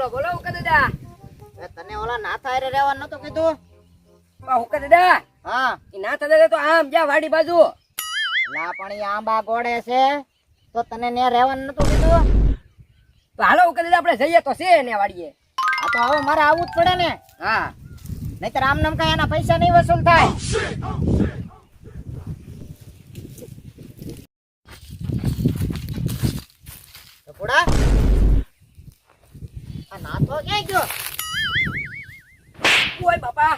બોલો બોલો હુકા દાદા. તને ઓલા નાથા હારે રહેવાનું નતું કીધું? હુકા દાદા. હા. એ ના થતા તો આમ જા વાડી બાજુ. લા પણ આંબા ગોળે છે તો તને ને રહેવાનું નતું કીધું? હાલો હુકા દાદા આપણે જઈએ તો છે ને વાડીએ. આ તો હવે મારે આવવું જ પડે ને. હા. નહીતર આમ નામ કઈ એના પૈસા નહીં વસૂલ થાય. ટપુડા નાથો ક્યાં ગયો ઓય બાપા.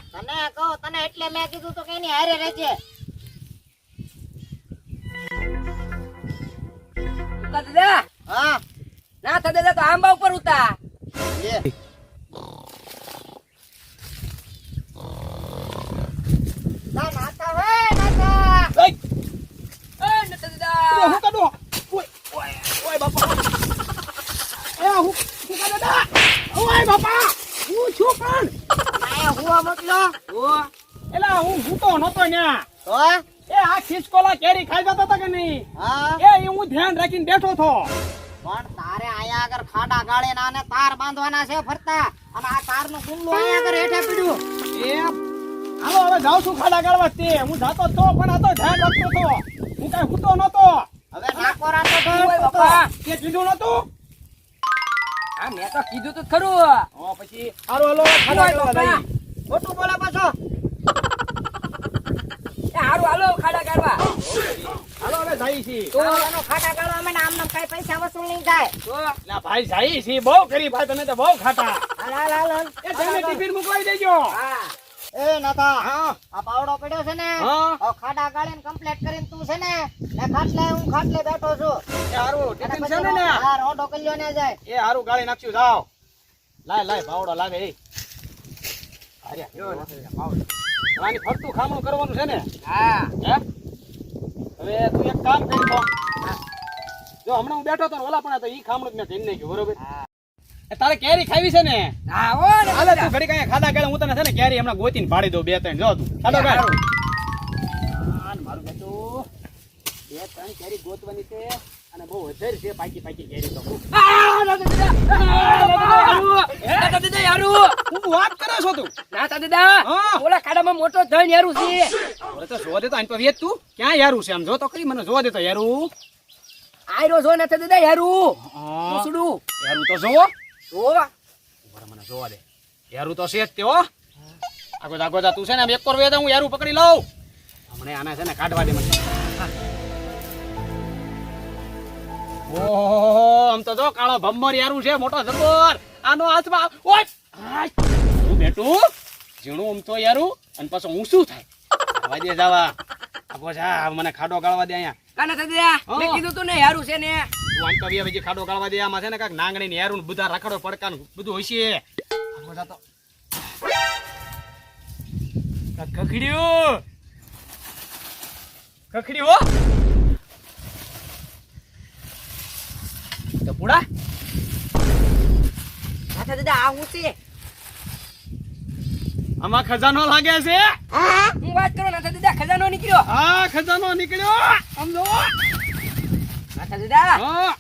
આંબા ઉપર ઉતા નતા કાઢો ઓય ઓય ઓય બાપા એ હું હું કાઢો દા ઓય બાપા હું છું પણ. આયા મોકલો. ઓ એલા હું ભૂતો નતો ન્યા. તો? એ આ ખિસકોલા કેરી ખાઈ જતો તો કે નહીં? હા? એ હું ધ્યાન રાખીને બેઠો તો પણ તારે આયા આગળ ખાડા ગાળે ના ને તાર બાંધવાના છે ફરતા. અને આ તારનું ગુલ્લું આયા આગળ હેઠે પીડ્યું. એ હાલો હવે જાઉં છું ખાડા ગાળવા તે. હું જાતો તો પણ આ તો ધ્યાન રાખતો તો હું કઈ ભૂતો નતો હવે નાકોરા તો. બાપા કે કીધું નતું આ મેં તો કીધું તો ખરું. હા પછી હારો હાલો ખાડા ખોટું બોલા પાછો. એ હારું હાલો ખાડા કાઢવા. હાલો હવે જઈએ છીએ તો એનો ખાટા ગાળવા અમે આમ નામ કઈ પૈસા વસૂલ નહીં થાય. તો? લા ભાઈ જઈએ છે. બહુ કરી ભાઈ તમે તો બહુ ખાટા. હાલ હાલ હાલ હાલ. એ તમે ટિફિન મુકવાઈ દેજો. હા. એ નાતા હા. આ પાવડો પડ્યો છે ને હા. ખાડા ગાળીને કમ્પ્લીટ કરીને તું છે ને ને ખાટલે હું ખાટલે બેઠો છું. એ હારું ટિફિન છે ને હા રોડો કલ્યો ને જાય. એ હારું ગાળી નાખ્યું જાવ લાય લાય પાવડો લાગે એ. અરે ભાવડો આની ફરતું ખામણું કરવાનું છે ને? હા. હે? હવે તું એક કામ કરી દો જો હમણાં હું બેઠો તો ઓલા પણ તો ઈ ખામણું જ મેં કહી નાખ્યું બરોબર? એ તારે કેરી ખાવી છે ને હા હાલે તું ઘડી કાંઈ ખાધા ગયેલા હું તને છે ને કેરી હમણાં ગોતીને પાડી દઉં બે ત્રણ જો તું હાલો ગાળ મારું બેટું બે ત્રણ કેરી ગોતવાની છે અને બહુ વધારે છે પાકી પાકી કેરી તો. હું વાત કરે છો તું ના થતા દાદા. હા. ઓલા ખાડામાં મોટો ધન યારું છે તો જોવા દે તો આને તો ક્યાં યારું છે આમ જો તો ખરી મને જોવા દે તો યારું આયરો જો ના થતા દાદા, યારું. હા. પૂછડું. યારું તો જોવો જો. બરાબર મને જોવા દે. યારું તો છે જ તે હો. આગો આગો તું છે ને એક પર વેદા હું યારું પકડી લઉં. હમણે આને છે ને કાઢવા દે મને. ઓહો આમ તો જો કાળો ભમ્મર યારું છે મોટો જબર આનો હાથમાં ઓય! હું બેટું? ઝીણું આમ તો યારું. અને પાછું હું શું થાય? જવા જાવા. આગો જા મને ખાડો ગાળવા દે અહીંયા. મેં કીધું તું ને યારું છે ને. તું તો હવે ખાડો ગાળવા દે આમાં છે ને કાક નાંગણી ને હેરું બધા રખડો પડકાન બધું હોય છે. જા તો ખખડ્યું હો તો પૂડા ના દાદા, આ હું છે? આમાં ખજાનો લાગે છે? હું વાત કરો ના દાદા, ખજાનો નીકળ્યો. હા ખજાનો નીકળ્યો. આમ જો. ના થતા દાદા,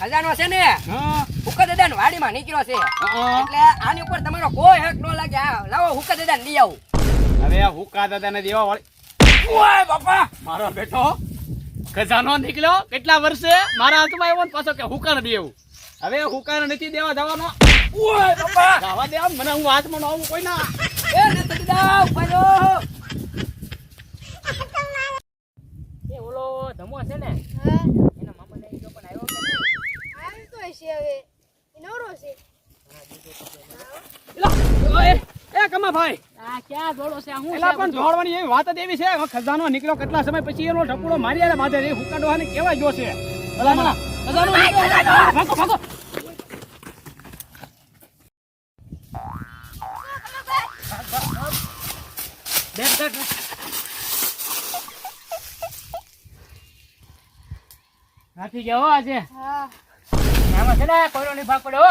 ખજાનો છે ને? હા. હુકા દાદા વાડીમાં નીકળ્યો છે. એટલે આની ઉપર તમારો કોઈ હક ન લાગે. લાવો હુકા દાદા લઈ આવું. હવે હુકા દાદાને દેવા વાળી. ઓય બાપા! મારો બેટો ખજાનો નીકળ્યો કેટલા વર્ષે? મારા હાથમાં આવ્યો ને પાછો કે હુકા ને દેવું. હવે હુકા નથી દેવા જવાનો. ઓય બાપા! જવા દે મને હું હાથમાં આવું કોઈ ના. એ ના દાદા, ઊભા એ ઓલો ધમો છે ને મામાને ઈ જો પણ આવ્યો કે નહીં? આવી હવે નવરો છે. એ કમા ભાઈ. આ ક્યાં દોડો છે? હું એલા પણ જોડવાની એવી વાત જ એવી છે ખજાનો નીકળ્યો કેટલા સમય પછી એનો ઢપુડો મારી આલે બાધે રે હુકા ડોહાને કેવા ગયો છે? ભલા ભલા. ખજાનો ભાગો ભાગો. નાખી હો આજે. હા. આમાં છે ને કોઈનો નહીં ભાગ પડ્યો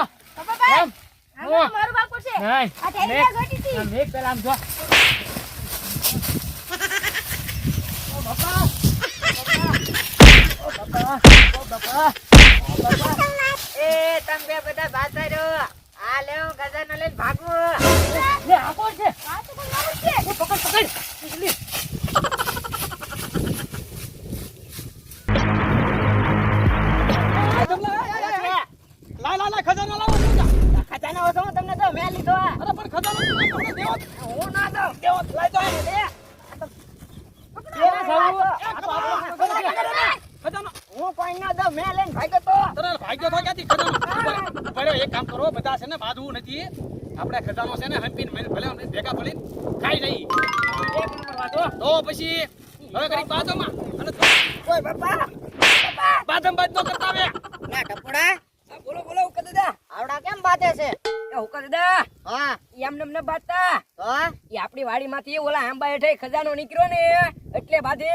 એમ? મારો ભાગ પડશે. નહીં આ ટેલિયા ઘટી હતી. મેક પેલા આમ પકડ પકડ. હું કોઈ ના દઉં મેં લઈને ભાગ્યો તો. તરત ભાગ્યો તો ક્યાંથી ખજાનો? ઊભા એક કામ કરો બધા છે ને બાંધવું નથી. આપણે ખજાનો છે ને હંપીને ભલે અમને ભેગા પડીને ખાઈ નહીં. એક નંબર વાતો તો પછી હવે કરી બાજુમાં અને ઓય બાપા બાદમ બાદ નો કરતા આવે ના ટપુડા બોલો બોલો હુકા દાદા આવડા કેમ બાતે છે? એ હુકા દાદા હા. તો આપણી વાડીમાંથી ઓલા આંબા હેઠે ખજાનો નીકળ્યો ને. એટલે બાંધે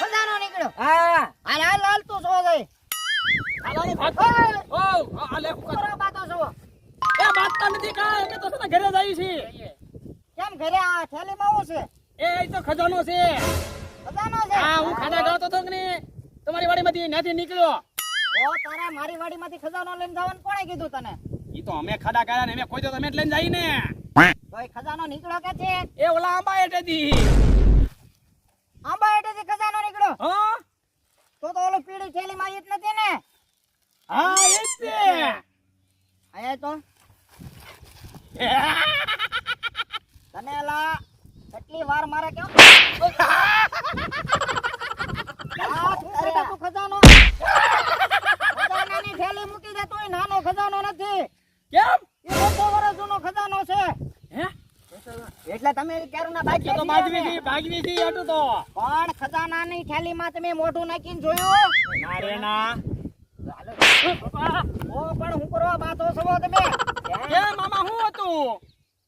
ખજાનો નીકળ્યો હા. હાલ હાલ હાલ તો સો ગઈ. હાલાની ભાત ઓ આ- આ લે ફૂકા. બાતો સો એ બાતતા નથી કા અમે તો સદા ઘરે જઈ છી કેમ ઘરે આ થેલીમાં હું છે? એ તો ખજાનો છે. ખજાનો છે? હા હું ખાડા ગયો તો ને તમારી વાડીમાંથી ત્યાંથી નીકળ્યો. ઓ તારા મારી વાડીમાંથી ખજાનો લઈને જવાનું કોણે કીધું તને? ઈ તો અમે ખાડા કર્યા ને અમે કોઈ તો તમે લઈને જઈ ને ભાઈ ખજાનો નીકળો કે છે? એ ઓલા આંબા હેઠેથી. આંબા હેઠેથી ખજાનો નીકળ્યો. હા? તો તો ઓલો પીળી થેલી માં જ નથી ને? હા એ જ છે આયા તો. તને લા કેટલી વાર મારે કેમ? ખજાનો. ખજાનાની થેલી મૂકી દે તોય નાનો ખજાનો નથી. તમે તો હતું તો. પણ ખજાનાની થેલીમાં તમે મોઢું નાખીને જોયું? ના રે ના. ઓ પણ હું કરવા બાતો છો તમે? કે મામા શું હતું?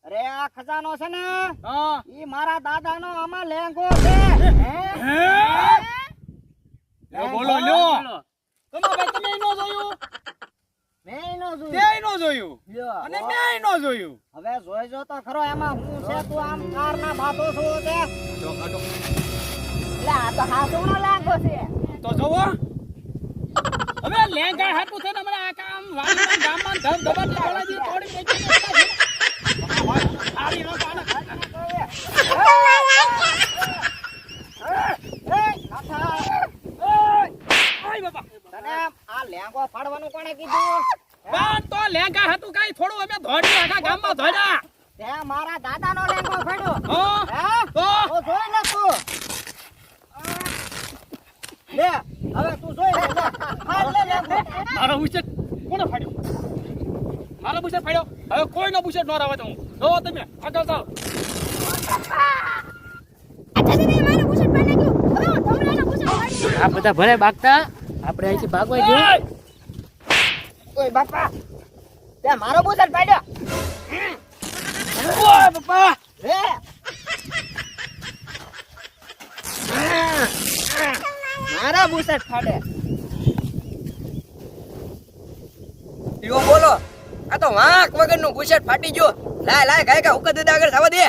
અરે આ ખજાનો છે ને હા. ઈ મારા દાદાનો આમાં લેંગો છે. હે? બોલો લ્યો. તમા તમે નો જોયું? મેં ઈનો જોયું. તે નો જોયું. અને મેં નો જોયું. હવે જોઈજો તો ખરો એમાં હું છે તું આમ કાર ના બાતો છો તે? એટલે આ તો હાસુનો લાગો છે. તો જોવો. હવે લેંગા હાટું છે ને હમણાં આ કામ વાડીમાં ગામમાં ધબ ધબાટી ગળાજી તોડી નાખી. હારી નો કાન. એ, નાથા, આય બાપા તને લેંગો ફાડવાનું કોણે કીધું? પણ તો લેંગા હતું કાંઈ થોડું અમે ધોડી આખા ગામમાં ધોડા. તે મારા દાદાનો લેંગો ફાડ્યો. હો હે? તો તો જોઈ લે તું. લે હવે તું જોઈ લે લે. ફાડ લે લેંગો. મારો બુશેટ કોણે ફાડ્યો? મારો બુશેટ ફાડ્યો? હવે કોઈનો બુશેટ ન રાવે તો હું. જો તમે આગળ જાઓ. આ બધા ભલે બાગતા આપણે અહીંથી ભાગવા જોઈએ ઓય! બાપા તે મારો બોતલ પાડ્યો. ઓય બાપા. હે? મારા બુસટ ફાડે. યો બોલો. આ તો વાંક વગરનું બુશર્ટ ફાટી ગયો. લાય લાય ગાય કા હુકા દાદા આગળ થવા દે.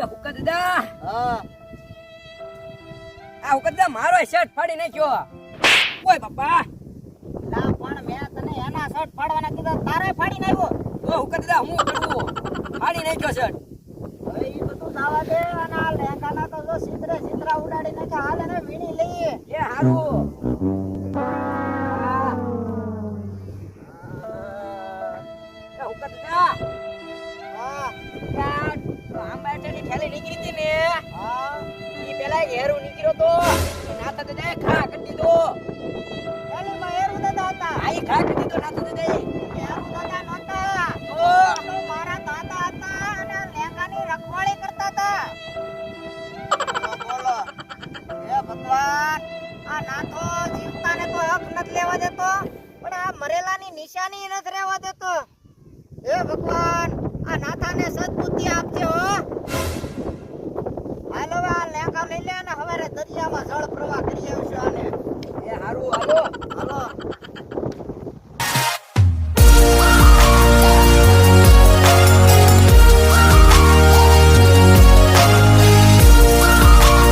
એ હુકા દાદા હા. આ હુકા દાદા મારો શર્ટ ફાડી નાખ્યો. ઓય બાપા. શર્ટ ફાડવાના કીધા તારે ફાડી નાખ્યો. તો હુકા દાદા હું કરવું ફાડી નાખ્યો શર્ટ. હવે ઈ બધું જવા દે અને આ લેંગાના તો જો સિંદરે સિંદરા ઉડાડી નાખે હાલ એને વીણી લઈએ. એ હારું. એ હુકા દાદા હા. યાર આંબા હેઠળની થેલી નીકળી હતી ને. હા ઈ પેલા હેરું નીકળ્યો તો. નાતા દાદા ખા કરી દીધો. એરું દાદા હતા આઈ ખા આ મરેલાની નિશાની નથી રહેવા દેતો હે ભગવાન, આ નાથાને સદબુદ્ધિ આપજો હાલ આ લેંગા લઈ લે અને હવે દરિયામાં જળ